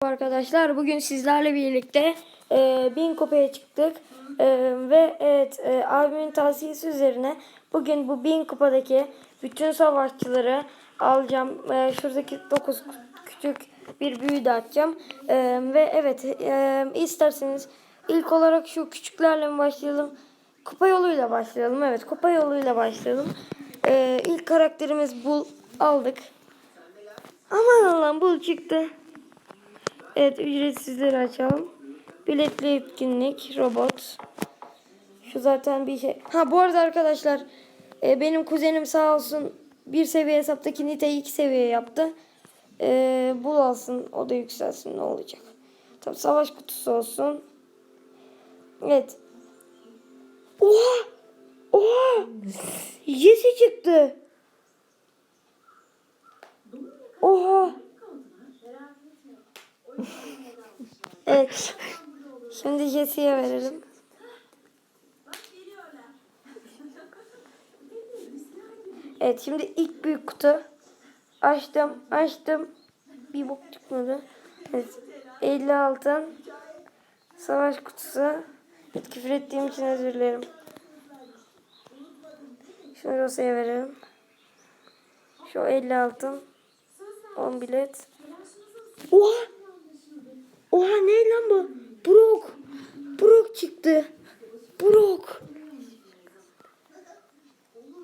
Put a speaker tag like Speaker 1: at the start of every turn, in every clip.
Speaker 1: Arkadaşlar bugün sizlerle birlikte e, bin kupaya çıktık E, ve evet e, abimin tavsiyesi üzerine bugün bu bin kupadaki bütün savaşçıları alacağım. E, şuradaki 9 küçük bir büyü de atacağım E, ve evet e, isterseniz ilk olarak şu küçüklerle mi başlayalım? Kupa yoluyla başlayalım. Evet kupa yoluyla başlayalım. E, ilk karakterimiz Bull aldık. Aman Allah'ım Bull çıktı. Evet ücretsizleri açalım. Biletli etkinlik, robot. Şu zaten bir şey. Ha bu arada arkadaşlar e, benim kuzenim sağ olsun bir seviye hesaptaki Nita'yı iki seviye yaptı. E, bul alsın o da yükselsin ne olacak. Tabii savaş kutusu olsun. Evet. Oha! Oha! Jesse çıktı. Oha! Evet. Şimdi Jesse'ye verelim. Evet şimdi ilk büyük kutu. Açtım, açtım. Bir bok çıkmadı. Evet. 50 altın. Savaş kutusu. Evet, küfür ettiğim için özür dilerim. Şunu Rosa'ya verelim. Şu 50 altın. 10 bilet. Oha! Oha ne lan bu? Brock. Brock çıktı. Brock.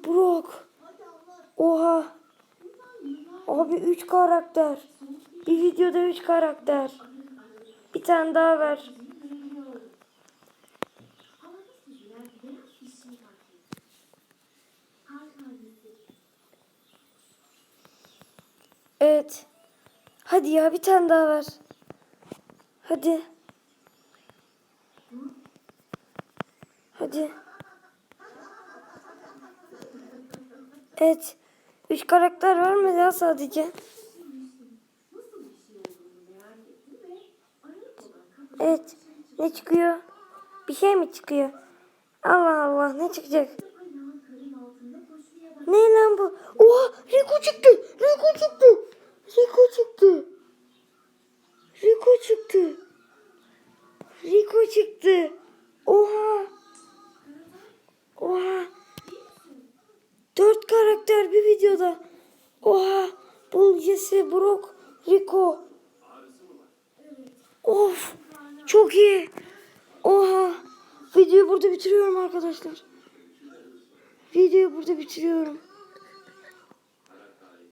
Speaker 1: Brock. Oha. Abi 3 karakter. Bir videoda 3 karakter. Bir tane daha ver. Evet. Hadi ya bir tane daha ver. Hadi. Hadi. Evet. Üç karakter var mı ya sadece? Evet. Ne çıkıyor? Bir şey mi çıkıyor? Allah Allah ne çıkacak? Ne lan bu? Oha Rico çıktı. Rico çıktı. Rico çıktı. Rico çıktı. Çıktı. Oha. Oha. Dört karakter bir videoda. Oha. Bull, Jesse, Brock, Rico. Of. Çok iyi. Oha. Videoyu burada bitiriyorum arkadaşlar. Videoyu burada bitiriyorum.